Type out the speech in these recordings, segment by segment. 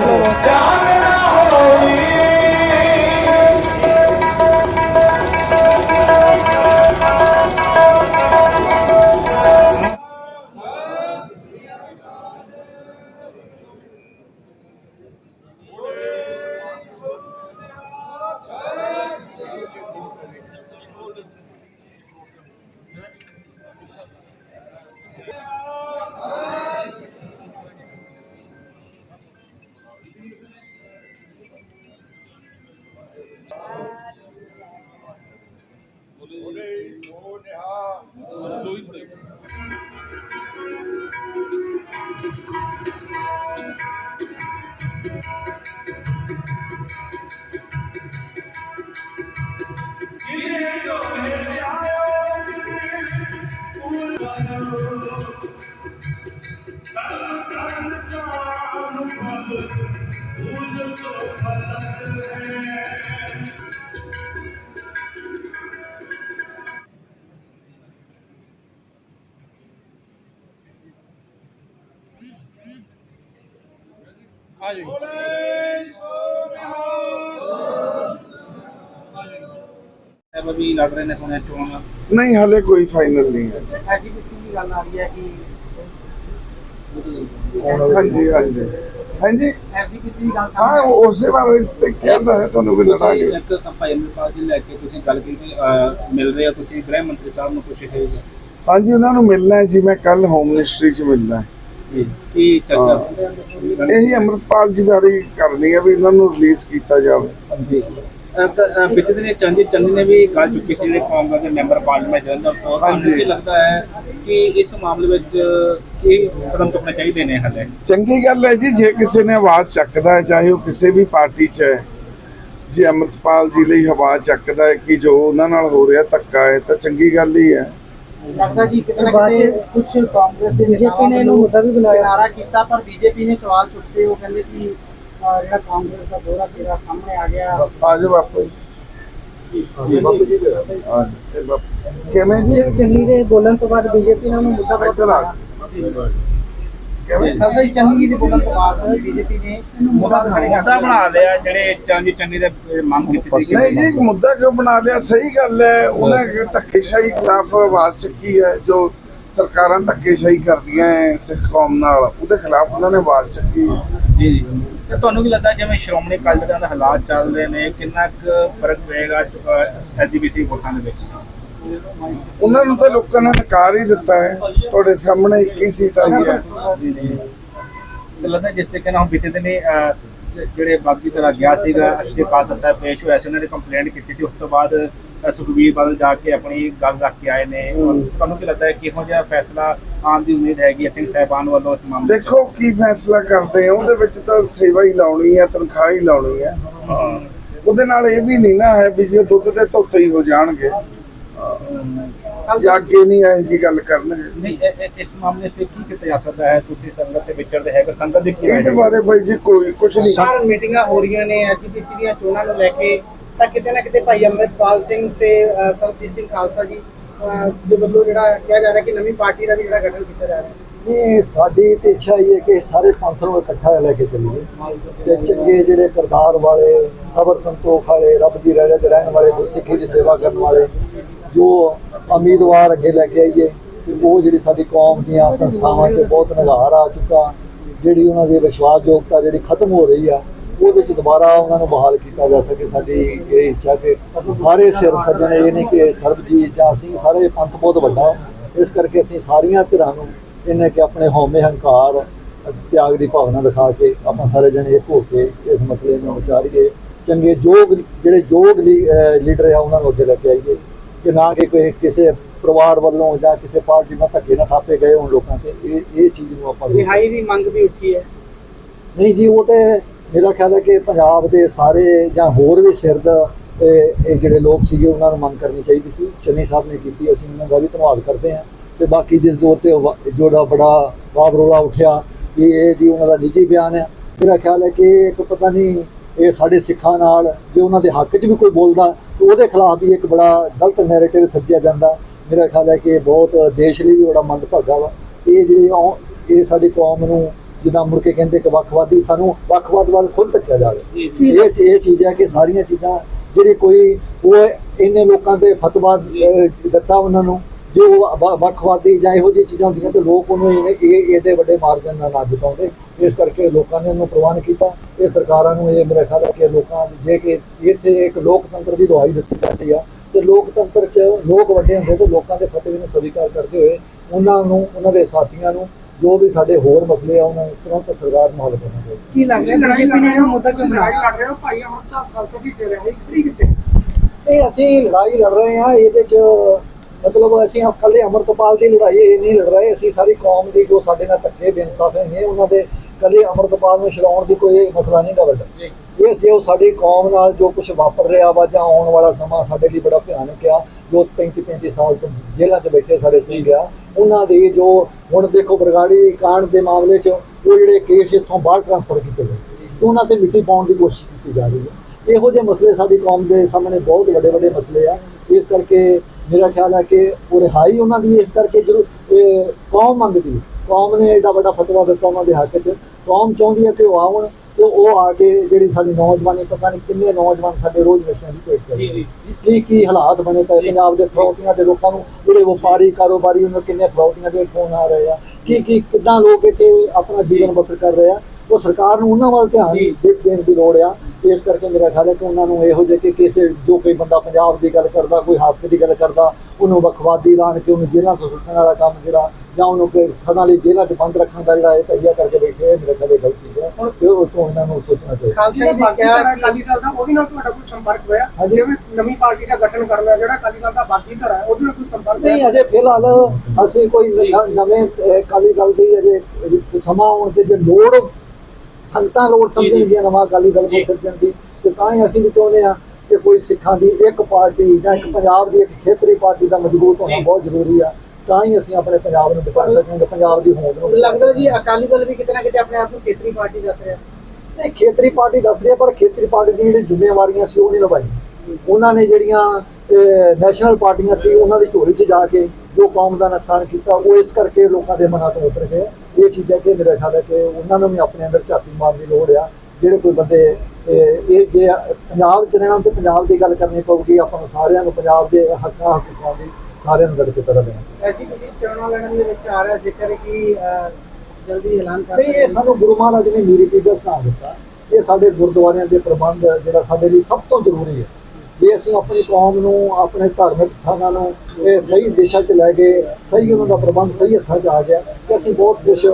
Lord. dois euros. ਸਾਹਿਬ ਵੀ ਲੜ ਰਹੇ ਨੇ ਹੁਣੇ ਚੋਣਾਂ ਨਹੀਂ ਹਲੇ ਕੋਈ ਫਾਈਨਲ ਨਹੀਂ ਹੈ। ਐਸੀ ਕਿਸੇ ਦੀ ਗੱਲ ਆ ਰਹੀ ਹੈ ਕਿ ਹਾਂਜੀ ਹਾਂਜੀ। ਹਾਂਜੀ। ਐਸੀ ਕਿਸੇ ਦੀ ਗੱਲ ਹਾਂ ਉਸੇ ਬਾਰੇ ਇਸ ਤੇ ਕਹਿੰਦਾ ਹੈ ਤੁਹਾਨੂੰ ਵੀ ਤੁਸੀਂ ਲੜਾਂਗੇ। ਇੱਕ ਭਾਈ ਅਮਰਪਾਲ ਜੀ ਲੈ ਕੇ ਤੁਸੀਂ ਗੱਲ ਕੀਤੀ ਮਿਲ ਰਹੇ ਹੋ ਤੁਸੀਂ ਗ੍ਰਹਿ ਮੰਤਰੀ ਸਾਹਿਬ ਨੂੰ ਕੁਝ ਹੈ। ਹਾਂਜੀ ਉਹਨਾਂ ਨੂੰ ਮਿਲਣਾ ਹੈ ਜੀ ਮੈਂ ਕੱਲ ਹੋਮ ਮਿਨਿਸਟਰੀ 'ਚ ਮਿਲਣਾ ਹੈ। ਜੀ ਕੀ ਚਰਚਾ ਇਹੀ ਅੰਮ੍ਰਿਤਪਾਲ ਜੀ ਬਾਰੇ ਕਰਨੀ ਹੈ ਵੀ ਇਹਨਾਂ ਨੂੰ ਰਿਲੀਜ਼ ਕੀਤਾ ਜਾਵੇ। ਜੀ ਪਿਛਲੇ ਦਿਨ ਚੰਦੀ ਚੰਦੀ ਨੇ ਵੀ ਗੱਲ ਚੁੱਕੀ ਸੀ ਜਿਹੜੇ ਕਾਂਗਰਸ ਦੇ ਮੈਂਬਰ ਪਾਰਲੀਮੈਂਟ ਜਲੰਧਰ ਤੋਂ ਤੁਹਾਨੂੰ ਹਾਂਜੀ। ਕੀ ਲੱਗਦਾ ਹੈ ਕਿ ਇਸ ਮਾਮਲੇ ਵਿੱਚ ਕੀ ਕਦਮ ਚੁੱਕਣੇ ਚਾਹੀਦੇ ਨੇ ਹਲੇ? ਚੰਗੀ ਗੱਲ ਹੈ ਜੀ ਜੇ ਕਿਸੇ ਨੇ ਆਵਾਜ਼ ਚੱਕਦਾ ਹੈ ਚਾਹੇ ਉਹ ਕਿਸੇ ਵੀ ਪਾਰਟੀ 'ਚ ਹੈ ਜੇ ਅੰਮ੍ਰਿਤਪਾਲ ਜੀ ਲਈ ਆਵਾਜ਼ ਚੱਕਦਾ ਹੈ ਕਿ ਜੋ ਉਹਨਾਂ ਨਾਲ ਹੋ ਰਿਹਾ ਧੱਕਾ ਹੈ ਤਾਂ ਚੰਗੀ ਗੱਲ ਹੀ ਹੈ। ਲੱਗਦਾ ਜੀ ਕਿਤੇ ਨਾ ਕਿਤੇ ਕੁਝ ਕਾਂਗਰਸ ਦੇ ਬੀਜੇਪੀ ਨੇ ਇਹਨੂੰ ਮੁੱਦਾ ਵੀ ਬਣਾਇਆ। ਨਾਰਾ ਕੀਤਾ ਪਰ ਬੀਜੇਪੀ ਨੇ ਸਵਾਲ ਚੁੱਕਦੇ ਉਹ ਕਹਿੰਦੇ ਕਿ ਜਿਹੜਾ ਕਾਂਗਰਸ ਦਾ ਦੋਹਰਾ ਚਿਹਰਾ ਸਾਹਮਣੇ ਆ ਗਿਆ। ਆ ਜਾਓ ਬਾਪੂ ਜੀ। ਬਾਪੂ। ਕਿਵੇਂ ਜੀ? ਚੰਨੀ ਦੇ ਬੋਲਣ ਤੋਂ ਬਾਅਦ ਬੀਜੇਪੀ ਨੇ ਉਹਨੂੰ ਮੁੱਦਾ ਬਣਾਇਆ। ਕਿਵੇਂ ਖਾਲਸਾ ਜੀ ਚੰਨੀ ਦੇ ਬੋਲਣ ਤੋਂ ਬਾਅਦ ਬੀਜੇਪੀ ਨੇ ਮੁੱਦਾ ਮੁੱਦਾ ਬਣਾ ਲਿਆ। ਜਿਹੜੇ ਚੰਦੀ ਚੰਨੀ ਦੇ ਮੰਗ ਕੀਤੀ ਸੀ ਨਹੀਂ ਜੀ ਮੁੱਦਾ ਕਿਉਂ ਬਣਾ ਲਿਆ? ਸਹੀ ਗੱਲ ਹੈ ਉਹਨੇ ਧੱਕੇਸ਼ਾਹੀ ਖਿਲਾਫ ਆਵਾਜ਼ ਚੱਕੀ ਹੈ ਜੋ ਸਰਕਾਰਾਂ ਧੱਕੇਸ਼ਾਹੀ ਕਰਦੀਆਂ ਹੈ ਸਿੱਖ ਕੌਮ ਨਾਲ ਉਹਦੇ ਖਿਲਾਫ ਉਹਨਾਂ ਨੇ ਆਵਾਜ਼ ਚੱਕੀ। ਜੀ ਜੀ। ਤੇ ਤੁਹਾਨੂੰ ਕੀ ਲੱਗਦਾ ਜਿਵੇਂ ਸ਼੍ਰੋਮਣੀ ਅਕਾਲੀ ਦਲ ਦੇ ਹਾਲਾਤ ਚੱਲ ਰਹੇ ਨੇ ਕਿੰਨਾ ਕੁ ਫ਼ਰਕ ਪਏਗਾ ਐਸਜੀਪੀਸੀ ਵੋਟਾਂ ਦੇ ਵਿੱਚ? ਉਹਨਾਂ ਨੂੰ ਤਾਂ ਲੋਕਾਂ ਨੇ ਨਕਾਰ ਹੀ ਦਿੱਤਾ ਹੈ। ਤੁਹਾਡੇ ਸਾਹਮਣੇ 21 ਸੀਟ ਆਈ ਹੈ। ਲੱਗਦਾ ਜਿਸੇ ਬੀਤੇ ਦਿਨੇ ਜਿਹੜੇ ਬਾਗੀ ਤਰ੍ਹਾਂ ਗਿਆ ਸੀਗਾ ਅਸ਼ਰੀ ਪਾਤਰ ਸਾਹਿਬ ਪੇਸ਼ ਹੋਇਆ ਸੀ ਉਹਨਾਂ ਨੇ ਕੰਪਲੇਂਟ ਕੀਤੀ ਸੀ। ਉਸ ਤੋਂ ਬਾਅਦ ਸੁਖਬੀਰ ਬਾਦਲ ਜਾ ਕੇ ਆਪਣੀ ਗੱਲ ਰੱਖ ਕੇ ਆਏ ਨੇ। ਤੁਹਾਨੂੰ ਕੀ ਲੱਗਦਾ ਹੈ ਕਿਹੋ ਜਿਹਾ ਫੈਸਲਾ ਆਉਣ ਦੀ ਉਮੀਦ ਹੈਗੀ ਹੈ ਸਿੰਘ ਸਾਹਿਬਾਨ ਵੱਲੋਂ ਇਸ ਮਾਮਲੇ 'ਚ? ਦੇਖੋ ਕੀ ਫੈਸਲਾ ਕਰਦੇ ਆ ਉਹਦੇ ਵਿੱਚ ਤਾਂ ਸੇਵਾ ਹੀ ਲਾਉਣੀ ਹੈ ਤਨਖਾਹ ਹੀ ਲਾਉਣੀ ਹੈ। ਉਹਦੇ ਨਾਲ ਇਹ ਵੀ ਨਹੀਂ ਨਾ ਹੈ ਵੀ ਜੇ ਦੁੱਧ ਦੇ ਧੋਤੇ ਹੀ ਹੋ ਜਾਣਗੇ। ਜਾਂ ਅੱਗੇ ਨਹੀਂ ਇਹੋ ਜੀ ਗੱਲ ਕਰਨਗੇ। ਨਹੀਂ ਇਹ- ਇਹ- ਇਸ ਮਾਮਲੇ 'ਤੇ ਕੀ ਕੀਤਾ ਜਾ ਸਕਦਾ ਹੈ? ਤੁਸੀਂ ਸੰਗਤ ਦੇ ਵਿਚਰਦੇ ਹੈਗੇ ਸੰਗਤ ਦੀ ਕੀ ਇਹਦੇ ਹੈ? ਬਾਰੇ ਬਾਈ ਜੀ ਕੋਈ ਕੁਝ ਨਹੀਂ। ਸਾਰ ਮੀਟਿੰਗਾਂ ਹੋ ਰਹੀਆਂ ਨੇ ਐਸਜੀਪੀਸੀ ਦੀਆਂ ਚੋਣਾਂ ਨੂੰ ਲੈ ਕੇ। ਤਾਂ ਕਿਤੇ ਨਾ ਕਿਤੇ ਭਾਈ ਅੰਮ੍ਰਿਤਪਾਲ ਸਿੰਘ ਤੇ ਅਹ, ਸਰਬਜੀਤ ਸਿੰਘ ਖਾਲਸਾ ਜੀ ਅਹ, ਦੇ ਵੱਲੋਂ ਜਿਹੜਾ ਕਿਹਾ ਜਾ ਰਿਹਾ ਕਿ ਨਵੀਂ ਪਾਰਟੀ ਦਾ ਵੀ ਜਿਹੜਾ ਗਠਨ ਕੀਤਾ ਜਾ ਰਿਹਾ। ਨਹੀਂ ਸਾਡੀ ਤੇ ਇੱਛਾ ਹੀ ਹੈ ਕਿ ਸਾਰੇ ਪੰਥ ਨੂੰ ਇਕੱਠਾ ਲੈ ਕੇ ਚੱਲੀਏ। ਤੇ ਚੰਗੇ ਜਿਹੜੇ ਕਰਤਾਰ ਵਾਲੇ ਸਬਰ ਸੰਤੋਖ ਵਾਲੇ ਰੱਬ ਦੀ ਰਹਿਤ 'ਚ ਰਹਿਣ ਵਾਲੇ ਗੁਰਸਿੱਖੀ ਦੀ ਸੇਵਾ ਕਰਨ ਵਾਲੇ ਜੋ ਉਮੀਦਵਾਰ ਅੱਗੇ ਲੈ ਕੇ ਆਈਏ, ਤੇ ਉਹ ਜਿਹੜੀ ਸਾਡੀ ਕੌਮ ਦੀਆਂ ਸੰਸਥਾਵਾਂ 'ਚ ਬਹੁਤ ਨਿਗਾਰ ਆ ਚੁੱਕਾ। ਜਿਹੜੀ ਉਹਨਾਂ ਦੀ ਵਿਸ਼ਵਾਸਯੋਗਤਾ ਜਿਹੜੀ ਖਤਮ ਹੋ ਰਹੀ ਆ, ਉਹਦੇ 'ਚ ਦੁਬਾਰਾ ਉਹਨਾਂ ਨੂੰ ਬਹਾਲ ਕੀਤਾ ਜਾ ਸਕੇ ਸਾਡੀ ਇਹ ਇੱਛਾ ਕਿ ਸਾਰੇ ਸਿਰ ਸੱਜਣ, ਇਹ ਨਹੀਂ ਕਿ ਸਰਬਜੀਤ ਜਾਂ ਅਸੀਂ ਸਾਰੇ ਪੰਥ ਬਹੁਤ ਵੱਡਾ ਇਸ ਕਰਕੇ ਅਸੀਂ ਸਾਰੀਆਂ ਧਿਰਾਂ ਨੂੰ ਇਹਨੇ ਕਿ ਆਪਣੇ ਹਉਮੈ ਹੰਕਾਰ, ਤਿਆਗ ਦੀ ਭਾਵਨਾ ਦਿਖਾ ਕੇ ਆਪਾਂ ਸਾਰੇ ਜਣੇ ਇੱਕ ਹੋ ਕੇ ਇਸ ਮਸਲੇ ਨੂੰ ਉਚਾਰੀਏ। ਚੰਗੇ ਯੋਗ, ਜਿਹੜੇ ਯੋਗ ਲੀ- ਲੀਡਰ ਆ, ਉਹਨਾਂ ਨੂੰ ਅੱਗੇ ਲੈ ਕੇ ਆਈਏ। ਕਿ ਨਾ ਕਿ ਕੋਈ ਕਿਸੇ ਪਰਿਵਾਰ ਵੱਲੋਂ ਜਾਂ ਕਿਸੇ ਪਾਰਟੀ ਨਾਲ ਧੱਕੇ ਨਾ ਥਾਪੇ ਗਏ ਹੋਣ ਲੋਕਾਂ ਤੇ ਇਹ ਇਹ ਚੀਜ਼ ਨੂੰ ਆਪਾਂ। ਰਿਹਾਈ ਦੀ ਮੰਗ ਵੀ ਉੱਠੀ ਹੈ। ਨਹੀਂ ਜੀ ਉਹ ਤੇ ਮੇਰਾ ਖਿਆਲ ਹੈ ਕਿ ਪੰਜਾਬ ਦੇ ਸਾਰੇ ਜਾਂ ਹੋਰ ਵੀ ਸਿਰਦ ਇਹ ਇਹ ਜਿਹੜੇ ਲੋਕ ਸੀਗੇ ਉਹਨਾਂ ਨੂੰ ਮੰਗ ਕਰਨੀ ਚਾਹੀਦੀ ਸੀ। ਚੰਨੀ ਸਾਹਿਬ ਨੇ ਕੀਤੀ ਅਸੀਂ ਉਹਨਾਂ ਦਾ ਵੀ ਧੰਨਵਾਦ ਕਰਦੇ ਹਾਂ। ਤੇ ਬਾਕੀ ਜਿਸ ਜੋ ਤੇ ਜਿਹੜਾ ਬੜਾ ਵਾਬਰੋਲਾ ਉੱਠਿਆ ਇਹ ਜੀ ਉਹਨਾਂ ਦਾ ਨਿੱਜੀ ਬਿਆਨ ਹੈ। ਮੇਰਾ ਖਿਆਲ ਹੈ ਕਿ ਇੱਕ ਪਤਾ ਨਹੀਂ ਇਹ ਸਾਡੇ ਸਿੱਖਾਂ ਨਾਲ ਜੇ ਉਹਨਾਂ ਦੇ ਹੱਕ 'ਚ ਵੀ ਕੋਈ ਬੋਲਦਾ ਉਹਦੇ ਖਿਲਾਫ ਵੀ ਇੱਕ ਬੜਾ ਗਲਤ ਨੈਰੇਟਿਵ ਸੱਜਿਆ ਜਾਂਦਾ। ਮੇਰਾ ਖਿਆਲ ਹੈ ਕਿ ਇਹ ਬਹੁਤ ਦੇਸ਼ ਲਈ ਵੀ ਬੜਾ ਮੰਦਭਾਗਾ ਵਾ। ਇਹ ਜਿਹੜੀ ਇਹ ਸਾਡੀ ਕੌਮ ਨੂੰ ਜਿੱਦਾਂ ਮੁੜ ਕੇ ਕਹਿੰਦੇ ਕਿ ਵੱਖਵਾਦੀ ਸਾਨੂੰ ਵੱਖਵਾਦ ਵੱਲ ਖੁਦ ਤੱਕਿਆ ਜਾਵੇ। ਜੀ। ਇਹ ਇਹ ਚੀਜ਼ ਹੈ ਕਿ ਸਾਰੀਆਂ ਚੀਜ਼ਾਂ ਜਿਹੜੀ ਕੋਈ ਉਹ ਇੰਨੇ ਲੋਕਾਂ ਦੇ ਫਤਵਾ ਦਿੱਤਾ ਉਹਨਾਂ ਨੂੰ ਜੋ ਵ- ਵੱਖਵਾਦੀ ਜਾਂ ਇਹੋ ਜਿਹੀ ਚੀਜ਼ਾਂ ਹੁੰਦੀਆਂ ਤੇ ਲੋਕ ਉਹਨੂੰ ਇਹ ਇਹ ਇਹਦੇ ਵੱਡੇ ਮਾਰਜਨ ਨਾਲ ਨਾ ਜਿਤਾਉਂਦੇ। ਇਸ ਕਰਕੇ ਲੋਕਾਂ ਨੇ ਉਹਨੂੰ ਪ੍ਰਵਾਨ ਕੀਤਾ। ਇਹ ਸਰਕਾਰਾਂ ਨੂੰ ਇਹ ਮੇਰਾ ਖਿਆਲ ਹੈ ਕਿ ਲੋਕਾਂ ਦੀ ਜੇ ਕਿ ਇੱਥੇ ਇੱਕ ਲੋਕਤੰਤਰ ਦੀ ਦੁਹਾਈ ਦਿੱਤੀ ਜਾਂਦੀ ਆ ਤੇ ਲੋਕਤੰਤਰ 'ਚ ਲੋਕ ਵੱਡੇ ਹੁੰਦੇ ਤੇ ਲੋਕਾਂ ਦੇ ਫਤਵੇ ਨੂੰ ਸਵੀਕਾਰ ਕਰਦੇ ਹੋਏ ਉਹਨਾਂ ਨੂੰ ਉਹਨਾਂ ਦੇ ਸਾਥੀਆਂ ਨੂੰ ਜੋ ਵੀ ਸਾਡੇ ਹੋਰ ਮਸਲੇ ਆ ਉਹਨਾਂ ਨੂੰ ਤੁਰੰਤ ਸਰਕਾਰ ਨੂੰ ਹੱਲ ਕਰਨਾ ਚਾਹੀਦਾ। ਕੀ ਲੱਗਦਾ ਬੀਜੇਪੀ ਨੇ ਇਹਨੂੰ ਮੁੱਦਾ ਕਿਉਂ ਬਣਾਇਆ ਕਰ ਰਹੇ ਹੋ ਭਾਈ ਅਮਰਤਾ ਖਾਲਸਾ ਦੀ ਦੇ ਰਹੇ ਹੋ ਇੱਕ ਤਰੀਕ ਤੇ ਅਸੀਂ ਲੜਾਈ ਲੜ ਰਹੇ ਹਾਂ ਇਹਦੇ 'ਚ ਮਤਲਬ ਅਸੀਂ ਇਕੱਲੇ ਅਮਰਤਪਾਲ ਦੀ ਲੜਾਈ ਇਹ ਨਹੀਂ ਲੜ ਰਹੇ ਅਸੀਂ ਸਾਰੀ ਕੌਮ ਦੀ ਜੋ ਸਾਡੇ ਨਾਲ ਧੱਕੇ ਬੇਇਨਸਾਫ ਹੈਗੇ ਉਹਨਾਂ ਦੇ ਇਕੱਲੇ ਅਮਰਤਪਾਲ ਨੂੰ ਛਡਾਉਣ ਦੀ ਕੋਈ ਮਸਲਾ ਨਹੀਂ ਗਾ ਵੱਡਾ। ਇਹ ਜੋ ਸਾਡੀ ਕੌਮ ਨਾਲ ਜੋ ਕੁਝ ਵਾਪਰ ਰਿਹਾ ਵਾ ਜਾਂ ਆਉਣ ਵਾਲਾ ਸਮਾਂ ਸਾਡੇ ਲਈ ਬੜਾ ਭਿਆਨਕ ਆ ਜੋ 35 35 ਸਾਲ ਤੋਂ ਜੇਲ੍ਹਾਂ 'ਚ ਬੈਠੇ ਸਾਡੇ ਸਿੰਘ ਆ ਉਹਨਾਂ ਦੇ ਜੋ ਹੁਣ ਦੇਖੋ ਬਰਗਾੜੀ ਕਾਂਡ ਦੇ ਮਾਮਲੇ 'ਚ ਉਹ ਜਿਹੜੇ ਕੇਸ ਇੱਥੋਂ ਬਾਹਰ ਟ੍ਰਾਂਸਫਰ ਕੀਤੇ ਗਏ। ਉਹਨਾਂ ਤੇ ਮਿੱਟੀ ਪਾਉਣ ਦੀ ਕੋਸ਼ਿਸ਼ ਕੀਤੀ ਜਾ ਰਹੀ ਹੈ। ਇਹੋ ਜਿਹੇ ਮਸਲੇ ਸਾਡੀ ਕੌਮ ਦੇ ਸਾਹਮਣੇ ਬਹੁਤ ਵੱਡੇ ਵੱਡੇ ਮਸਲੇ ਆ। ਇਸ ਕਰਕੇ ਮੇਰਾ ਖਿਆਲ ਹੈ ਕਿ ਉਹ ਰਿਹਾਈ ਉਹਨਾਂ ਦੀ ਇਸ ਕਰਕੇ ਜ਼ਰੂਰ ਇਹ ਕੌਮ ਮੰਗਦੀ। ਕੌਮ ਨੇ ਐਡਾ ਵੱਡਾ ਫਤਵਾ ਦਿੱਤਾ ਉਹਨਾਂ ਦੇ ਹੱਕ 'ਚ ਕੌਮ ਚਾਹੁੰਦੀ ਹੈ ਕਿ ਉਹ ਆਉਣ ਤੇ ਉਹ ਆ ਕੇ ਜਿਹੜੀ ਸਾਡੀ ਨੌਜਵਾਨੀ ਪਤਾ ਨਹੀਂ ਕਿੰਨੇ ਨੌਜਵਾਨ ਸਾਡੇ ਰੋਜ਼ ਨਸ਼ਿਆਂ ਦੀ ਭੇਟ ਕਰ ਰਹੇ ਨੇ। ਕੀ ਕੀ ਹਾਲਾਤ ਬਣੇ ਪਏ ਪੰਜਾਬ ਦੇ ਫਰੌਤੀਆਂ ਦੇ ਲੋਕਾਂ ਨੂੰ ਜਿਹੜੇ ਵਪਾਰੀ ਕਾਰੋਬਾਰੀ ਉਹਨਾਂ ਕਿੰਨੇ ਫਰੌਤੀਆਂ ਦੇ ਫੋਨ ਆ ਰਹੇ ਆ ਕੀ ਕੀ ਕਿੱਦਾਂ ਲੋਕ ਇੱਥੇ ਆਪਣਾ ਜੀਵਨ ਬਸਰ ਕਰ ਰਹੇ ਆ ਉਹ ਸਰਕਾਰ ਨੂੰ ਉਹਨਾਂ ਵੱਲ ਧਿਆਨ ਦੇਣ ਦੀ ਲੋੜ ਆ। ਇਸ ਕਰਕੇ ਮੇਰਾ ਖਿਆਲ ਹੈ ਕਿ ਉਹਨਾਂ ਨੂੰ ਇਹੋ ਜਿਹੇ ਕਿ ਕਿਸੇ ਜੋ ਕੋਈ ਬੰਦਾ ਪੰਜਾਬ ਦੀ ਗੱਲ ਕਰਦਾ ਕੋਈ ਹੱਕ ਦੀ ਗੱਲ ਕਰਦਾ ਉਹਨੂੰ ਵੱਖਵਾਦੀ ਐਲਾਨ ਕੇ ਉਹਨੂੰ ਜੇਲ੍ਹਾਂ ਤੋਂ ਸੁੱਟਣ ਵਾਲਾ ਕੰਮ ਜਿਹੜਾ ਜਾਂ ਉਹਨੂੰ ਕਿ ਸਦਾ ਲਈ ਜੇਲ੍ਹਾਂ 'ਚ ਬੰਦ ਰੱਖਣ ਦਾ ਜਿਹੜਾ ਇਹ ਤਹੀਆ ਕਰਕੇ ਬੈਠੇ ਆ, ਮੇਰੇ ਖਿਆਲ ਇਹ ਗਲਤ ਚੀਜ਼ ਹੈ। ਤੇ ਉਹ ਤੋਂ ਇਹਨਾਂ ਨੂੰ ਸੋਚਣਾ ਚਾਹੀਦਾ। ਖਾਲਸਾ ਜੀ ਕਿਹਾ ਅਕਾਲੀ ਦਲ ਦਾ ਉਹਦੇ ਨਾਲ ਤੁਹਾਡਾ ਕੋਈ ਸੰਪਰਕ ਹੋਇਆ। ਜਿਵੇਂ ਨਵੀਂ ਪਾਰਟੀ ਦਾ ਗਠਨ ਕਰਨਾ ਜਿਹੜਾ ਅਕਾਲੀ ਦਲ ਦਾ ਬਾਕੀ ਧੜਾ ਹੈ ਉਹਦੇ ਨਾਲ ਕੋਈ ਸੰਪਰਕ ਨਹੀਂ ਅਜੇ ਫਿਲਹਾਲ ਅਸੀਂ ਕੋਈ ਨਵੇਂ ਅਕਾਲੀ ਦਲ ਦੀ ਅਜੇ ਅਜੇ ਸਮਾਂ ਆਉਣ ਤੇ ਜੇ ਲੋੜ ਸੰਗਤਾਂ ਲੋੜ ਸਮਝਣਗੀਆਂ ਨਵਾਂ ਅਕਾਲੀ ਦਲ ਨੂੰ ਸਿਰਜਣ ਦੀ ਤੇ ਤਾਂ ਹੀ ਅਸੀਂ ਵੀ ਚਾਹੁੰਦੇ ਹਾਂ ਕਿ ਕੋਈ ਸਿੱਖਾਂ ਦੀ ਇੱਕ ਪਾਰਟੀ ਜਾਂ ਇੱਕ ਪੰਜਾਬ ਦੀ ਇੱਕ ਖੇਤਰੀ ਪਾਰਟੀ ਦਾ ਮਜ਼ਬੂਤ ਹੋਣਾ ਬਹੁਤ ਜ਼ਰੂਰੀ ਆ। ਤਾਂ ਹੀ ਅਸੀਂ ਆਪਣੇ ਪੰਜਾਬ ਨੂੰ ਬਚਾ ਸਕਾਂਗੇ ਪੰਜਾਬ ਦੀ ਹੋਂਦ ਨੂੰ ਲੱਗਦਾ ਜੀ ਅਕਾਲੀ ਦਲ ਵੀ ਕਿਤੇ ਨਾ ਕਿਤੇ ਆਪਣੇ ਆਪ ਨੂੰ ਖੇਤਰੀ ਪਾਰਟੀ ਦੱਸ ਰਿਹਾ। ਨਹੀਂ ਖੇਤਰੀ ਪਾਰਟੀ ਦੱਸ ਰਹੀ ਹੈ ਪਰ ਖੇਤਰੀ ਪਾਰਟੀ ਦੀਆਂ ਜਿਹੜੀਆਂ ਜ਼ਿੰਮੇਵਾਰੀਆਂ ਸੀ ਉਹ ਨਹੀਂ ਨਿਭਾਈਆਂ। ਉਹਨਾਂ ਨੇ ਜਿਹੜੀਆਂ ਨੈਸ਼ਨਲ ਪਾਰਟੀਆਂ ਸੀ ਉਹਨਾਂ ਦੀ ਝੋਲੀ 'ਚ ਜਾ ਕੇ ਜੋ ਕੌਮ ਦਾ ਨੁਕਸਾਨ ਕੀਤਾ ਉਹ ਇਸ ਕਰਕੇ ਲੋਕਾਂ ਦੇ ਮਨਾਂ ਤੋਂ ਉਤਰ ਗਏ। ਇਹ ਚੀਜ਼ਾਂ ਕਿ ਮੇਰਾ ਖਿਆਲ ਹੈ ਕਿ ਉਹਨਾਂ ਨੂੰ ਵੀ ਆਪਣੇ ਅੰਦਰ ਝਾਤੀ ਮਾਰਨ ਦੀ ਲੋੜ ਆ। ਜਿਹੜੇ ਕੋਈ ਬੰਦੇ ਇਹ ਜੇ ਪੰਜਾਬ 'ਚ ਰਹਿਣਾ ਤੇ ਪੰਜਾਬ ਦੀ ਗੱਲ ਕਰਨੀ ਪਊਗੀ ਆਪਾਂ ਨੂੰ ਸਾਰਿਆਂ ਨੂੰ ਪੰਜਾਬ ਦੇ ਹੱਕਾਂ ਹਕੂਕਾਂ ਦੀ ਸਾਰਿਆਂ ਨੂੰ ਲੜ ਕੇ ਤਰ੍ਹਾਂ ਦੇਣਾ। ਐਜੀਪੀਸੀ ਚੋਣਾਂ ਲੜਨ ਦੇ ਵਿੱਚ ਆ ਰਿਹਾ ਜ਼ਿਕਰ ਕਿ ਜਲਦੀ ਐਲਾਨ ਕਰ ਨਹੀਂ ਇਹ ਸਾਨੂੰ ਗੁਰੂ ਮਹਾਰਾਜ ਨੇ ਮੀਰੀ ਪੀਡਸ ਨਾਮ ਦਿੱਤਾ। ਇਹ ਸਾਡੇ ਗੁਰਦੁਆਰਿਆਂ ਦੇ ਪ੍ਰਬੰਧ ਜਿਹੜਾ ਸਾਡੇ ਲਈ ਸਭ ਤੋਂ ਜ਼ਰੂਰੀ ਹੈ। ਜੇ ਅਸੀਂ ਆਪਣੀ ਕੌਮ ਨੂੰ ਆਪਣੇ ਧਾਰਮਿਕ ਸਥਾਨਾਂ ਨੂੰ ਇਹ ਸਹੀ ਦਿਸ਼ਾ 'ਚ ਲੈ ਗਏ ਸਹੀ ਉਹਨਾਂ ਦਾ ਪ੍ਰਬੰਧ ਸਹੀ ਹੱਥਾਂ 'ਚ ਆ ਗਿਆ ਤੇ ਅਸੀਂ ਬਹੁਤ ਕੁਝ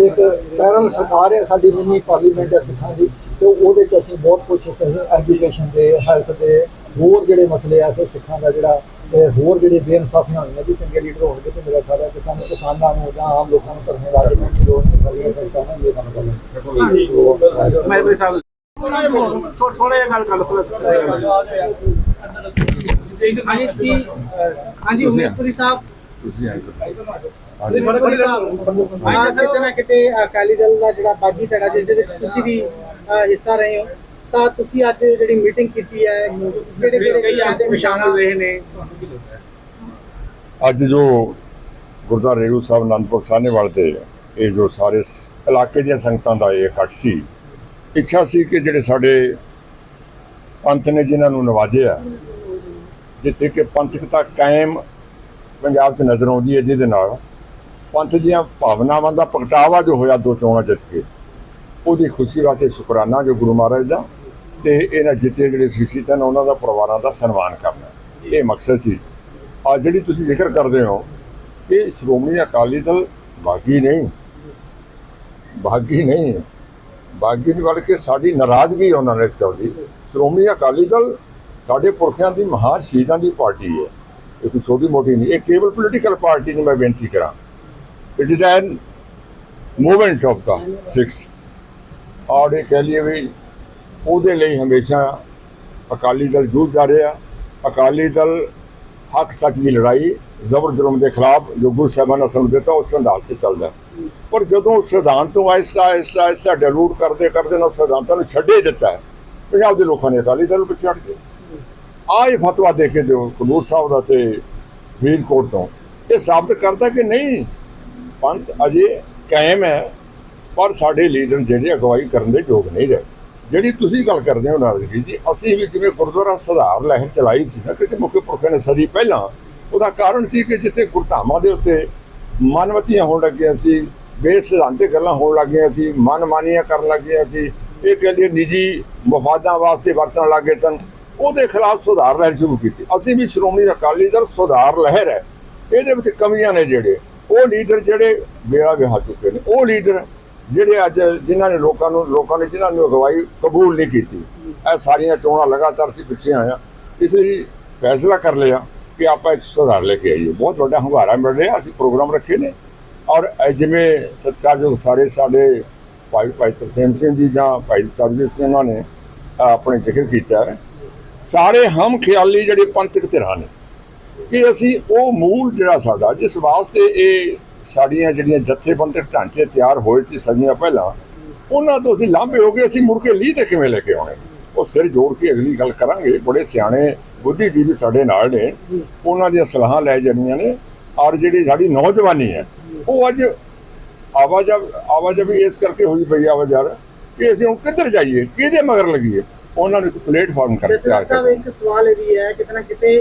ਇੱਕ ਪੈਰਲ ਸਰਕਾਰ ਹੈ ਸਾਡੀ ਮਿੰਨੀ ਪਾਰਲੀਮੈਂਟ ਹੈ ਸਿੱਖਾਂ ਦੀ ਤੇ ਉਹਦੇ 'ਚ ਅਸੀਂ ਬਹੁਤ ਕੁਝ ਸਹੀ ਐਜੂਕੇਸ਼ਨ ਦੇ ਹੈਲਥ ਦੇ ਹੋਰ ਜਿਹੜੇ ਮਸਲੇ ਆ ਸੋ ਸਿੱਖਾਂ ਦਾ ਜਿਹੜਾ ਤੇ ਹੋਰ ਜਿਹੜੇ ਬੇਇਨਸਾਫੀਆਂ ਹੋਈਆਂ ਜੀ ਚੰਗੇ ਲੀਡਰ ਹੋਣਗੇ ਤੇ ਮੇਰਾ ਖਿਆਲ ਹੈ ਕਿ ਸਾਨੂੰ ਕਿਸਾਨਾਂ ਨੂੰ ਜਾਂ ਆਮ ਲੋਕਾਂ ਨੂੰ ਧਰਨੇ ਲਾ ਕੇ ਦੀ ਲੋੜ ਨਹੀਂ ਨੇ ਇਹ ਕੰਮ ਕਰਨਾ ਮੈਂ ਵੀ ਸਾਹਿਬ ਥੋੜਾ ਥੋੜਾ ਜਿਹਾ ਗੱਲ ਕਰ ਲਓ ਥੋੜਾ ਹਾਂਜੀ ਕੀ ਹਾਂਜੀ ਉਮੀਦਪੁਰੀ ਸਾਹਿਬ। ਤੁਸੀਂ ਆਏ ਉਮੀਦਪੁਰੀ ਸਾਹਿਬ ਹਾਂ ਕਿਤੇ ਨਾ ਕਿਤੇ ਅਕਾਲੀ ਦਲ ਦਾ ਜਿਹੜਾ ਬਾਗੀ ਧੜਾ ਜਿਸ ਦੇ ਵਿੱਚ ਤੁਸੀਂ ਵੀ ਅਹ, ਹਿੱਸਾ ਰਹੇ ਹੋ ਤਾਂ ਤੁਸੀਂ ਅੱਜ ਜਿਹੜੀ ਮੀਟਿੰਗ ਕੀਤੀ ਹੈ ਕਿਹੜੇ ਤੇ ਆਦਮੀ ਸ਼ਾਮਲ ਰਹੇ ਨੇ। ਅੱਜ ਜੋ ਗੁਰਦੁਆਰਾ ਰੇਰੂ ਸਾਹਿਬ ਅਨੰਦਪੁਰ ਸਾਹਨੇਵਾਲ ਦੇ ਇਹ ਜੋ ਸਾਰੇ ਇਲਾਕੇ ਦੀਆਂ ਸੰਗਤਾਂ ਦਾ ਇਹ ਇਕੱਠ ਸੀ ਇੱਛਾ ਸੀ ਕਿ ਜਿਹੜੇ ਸਾਡੇ ਪੰਥ ਨੇ ਜਿਨ੍ਹਾਂ ਨੂੰ ਨਵਾਜਿਆ ਜਿੱਥੇ ਕਿ ਪੰਥਕਤਾ ਕਾਇਮ ਪੰਜਾਬ 'ਚ ਨਜ਼ਰ ਆਉਂਦੀ ਹੈ ਜਿਹਦੇ ਨਾਲ ਪੰਥ ਦੀਆਂ ਭਾਵਨਾਵਾਂ ਦਾ ਪ੍ਰਗਟਾਵਾ ਜੋ ਹੋਇਆ ਦੋ ਚੋਣਾਂ ਜਿੱਤ ਕੇ, ਉਹਦੀ ਖੁਸ਼ੀ ਵਾਸਤੇ ਸ਼ੁਕਰਾਨਾ ਜੋ ਗੁਰੂ ਮਹਾਰਾਜ ਦਾ ਤੇ ਇਹਨਾਂ ਜਿੱਤੇ ਜਿਹੜੇ ਸਿੱਖੀ ਹਨ ਉਹਨਾਂ ਦਾ ਪਰਿਵਾਰਾਂ ਦਾ ਸਨਮਾਨ ਕਰਨਾ। ਇਹ ਮਕਸਦ ਸੀ। ਆ ਜਿਹੜੀ ਤੁਸੀਂ ਜ਼ਿਕਰ ਕਰਦੇ ਹੋ ਕਿ ਸ਼੍ਰੋਮਣੀ ਅਕਾਲੀ ਦਲ ਬਾਗੀ ਨਹੀਂ ਬਾਗੀ ਨਹੀਂ। ਹੈ। ਦੀ ਨਹੀਂ ਬਲਕਿ ਸਾਡੀ ਨਾਰਾਜ਼ਗੀ ਉਹਨਾਂ ਨੇ ਇਸ ਗੱਲ ਦੀ। ਸ਼੍ਰੋਮਣੀ ਅਕਾਲੀ ਦਲ ਸਾਡੇ ਪੁਰਖਿਆਂ ਦੀ ਮਹਾਨ ਸ਼ਹੀਦਾਂ ਦੀ ਪਾਰਟੀ ਹੈ। ਇਹ ਕੋਈ ਛੋਟੀ ਮੋਟੀ ਨਹੀਂ। ਇਹ ਕੇਵਲ ਪੋਲੀਟੀਕਲ ਪਾਰਟੀ ਨੂੰ ਮੈਂ ਬੇਨਤੀ ਕਰਾਂ। It is an movement of the six ਔਰ ਇਹ ਕਹਿ ਲਈਏ ਵੀ ਉਹਦੇ ਲਈ ਹਮੇਸ਼ਾ ਅਕਾਲੀ ਦਲ ਜੂਝ ਜਾ ਰਿਹਾ। ਅਕਾਲੀ ਦਲ ਹੱਕ ਸੱਚ ਦੀ ਲੜਾਈ ਜ਼ਬਰ ਜ਼ੁਲਮ ਦੇ ਖਿਲਾਫ ਜੋ ਗੁਰੂ ਸਾਹਿਬਾਨ ਨੇ ਸਾਨੂੰ ਦਿੱਤਾ ਉਸ ਸਿਧਾਂਤ ਤੇ ਚੱਲਦਾ ਪਰ ਜਦੋਂ ਸਿਧਾਂਤ ਤੋਂ ਆਇਸਾ ਆਹਿਸਤਾ ਆਹਿਸਤਾ ਡਿਲੂਟ ਕਰਦੇ ਕਰਦੇ ਨਾ ਸਿਧਾਂਤਾਂ ਨੂੰ ਛੱਡੇ ਦਿੱਤਾ ਪੰਜਾਬ ਦੇ ਲੋਕਾਂ ਨੇ ਅਕਾਲੀ ਦਲ ਵਿੱਚ ਛੱਡ ਗਏ। ਆ ਇਹ ਫਤਵਾ ਦੇ ਕੇ ਜੋ ਕਨੂਰ ਸਾਹਿਬ ਦਾ ਤੇ ਫਰੀਦਕੋਟ ਤੋਂ ਇਹ ਸਾਬਤ ਕਰਦਾ ਕਿ ਨਹੀਂ, ਪੰਥ ਅਜੇ ਕਾਇਮ ਹੈ, ਪਰ ਸਾਡੇ ਲੀਡਰ ਜਿਹੜੇ ਅਗਵਾਈ ਕਰਨ ਦੇ ਯੋਗ ਨਹੀਂ ਰਹੇ। ਜਿਹੜੀ ਤੁਸੀਂ ਗੱਲ ਕਰਦੇ ਹੋ ਨਾਰਜੀ ਜੀ, ਅਸੀਂ ਵੀ ਜਿਵੇਂ ਗੁਰਦੁਆਰਾ ਸੁਧਾਰ ਲਹਿਰ ਚਲਾਈ ਸੀ ਨਾ, ਕਿਸੇ ਮੁੱਖ ਪੁਰਖ ਨੇ ਸਦੀ ਪਹਿਲਾਂ, ਉਹਦਾ ਕਾਰਨ ਸੀ ਕਿ ਜਿੱਥੇ ਗੁਰਧਾਮਾਂ ਦੇ ਉੱਤੇ ਮਨਮਤੀਆਂ ਹੋਣ ਲੱਗੀਆਂ ਸੀ ਬੇਸਿਧਾਂਤਿਕ ਗੱਲਾਂ ਹੋਣ ਲੱਗੀਆਂ ਸੀ, ਮਨਮਾਨੀਆਂ ਕਰਨ ਲੱਗੀਆਂ ਸੀ, ਇਹ ਕਹਿੰਦੇ ਨਿੱਜੀ ਮਫਾਦਾਂ ਵਾਸਤੇ ਵਰਤਣ ਲੱਗੇ ਸਨ। ਉਹਦੇ ਖਿਲਾਫ ਸੁਧਾਰ ਲਹਿਰ ਸ਼ੁਰੂ ਕੀਤੀ। ਅਸੀਂ ਵੀ ਸ਼੍ਰੋਮਣੀ ਅਕਾਲੀ ਦਲ ਸੁਧਾਰ ਲਹਿਰ ਹੈ। ਇਹਦੇ ਵਿੱਚ ਕਮੀਆਂ ਨੇ ਜਿਹੜੇ, ਉਹ ਲੀਡਰ ਜਿਹੜੇ ਬੇੜਾ ਵਿਹਾ ਚੁੱਕੇ ਨੇ, ਉਹ ਲੀਡਰ ਜਿਹੜੇ ਅੱਜ ਜਿਨ੍ਹਾਂ ਨੇ ਲੋਕਾਂ ਨੂੰ ਲੋਕਾਂ ਨੇ ਜਿਨ੍ਹਾਂ ਨੂੰ ਅਗਵਾਈ ਕਬੂਲ ਨਹੀਂ ਕੀਤੀ ਇਹ ਸਾਰੀਆਂ ਚੋਣਾਂ ਲਗਾਤਾਰ ਸੀ ਪਿੱਛੇ ਆਇਆ ਇਸ ਲਈ ਫੈਸਲਾ ਕਰ ਲਿਆ ਕਿ ਆਪਾਂ ਇੱਕ ਸੁਧਾਰ ਲੈ ਕੇ ਆਈਏ। ਬਹੁਤ ਵੱਡਾ ਹੰਗਾਰਾ ਮਿਲ ਰਿਹਾ ਅਸੀਂ ਪ੍ਰੋਗਰਾਮ ਰੱਖੇ ਨੇ। ਔਰ ਇਹ ਜਿਵੇਂ ਸਤਿਕਾਰਯੋਗ ਸਾਰੇ ਸਾਡੇ ਭਾਈ ਭਾਈ ਤਰਸੇਮ ਸਿੰਘ ਜੀ ਜਾਂ ਭਾਈ ਸਰਜੀਤ ਸਿੰਘ ਉਹਨਾਂ ਨੇ ਅਹ, ਆਪਣੇ ਜ਼ਿਕਰ ਕੀਤਾ ਹੈ। ਸਾਰੇ ਹਮ ਖਿਆਲੀ ਜਿਹੜੇ ਪੰਥਕ ਧਿਰਾਂ ਨੇ ਕਿ ਅਸੀਂ ਉਹ ਮੂਲ ਜਿਹੜਾ ਸਾਡਾ ਜਿਸ ਵਾਸਤੇ ਇਹ ਸਾਡੀਆਂ ਜਿਹੜੀਆਂ ਜਥੇਬੰਦਕ ਢਾਂਚੇ ਤਿਆਰ ਹੋਏ ਸੀ ਸਦੀਆਂ ਪਹਿਲਾਂ ਉਹਨਾਂ ਤੋਂ ਅਸੀਂ ਲਾਂਭੇ ਹੋ ਗਏ ਅਸੀਂ ਮੁੜ ਕੇ ਲੀਹ ਤੇ ਕਿਵੇਂ ਲੈ ਕੇ ਆਉਣੇ? ਉਹ ਸਿਰ ਜੋੜ ਕੇ ਅਗਲੀ ਗੱਲ ਕਰਾਂਗੇ। ਬੜੇ ਸਿਆਣੇ ਬੁੱਧੀਜੀਵੀ ਸਾਡੇ ਨਾਲ ਨੇ। ਉਹਨਾਂ ਦੀਆਂ ਸਲਾਹਾਂ ਲੈ ਜਾਣੀਆਂ ਨੇ। ਔਰ ਜਿਹੜੀ ਸਾਡੀ ਨੌਜਵਾਨੀ ਹੈ ਉਹ ਅੱਜ ਆਵਾਜਾਈ ਆਵਾਜਾਈ ਇਸ ਕਰਕੇ ਹੋਈ ਪਈ ਆਵਾਜ਼ਾਰ ਕਿ ਅਸੀਂ ਹੁਣ ਕਿੱਧਰ ਜਾਈਏ? ਕਿਹਦੇ ਮਗਰ ਲੱਗੀਏ? ਉਹਨਾਂ ਨੇ ਇੱਕ ਪਲੇਟਫਾਰਮ ਕਰਕੇ ਤਿਆਰ ਇੱਕ ਸਵਾਲ ਇਹ ਵੀ ਹੈ ਕਿਤੇ ਨਾ ਕਿਤੇ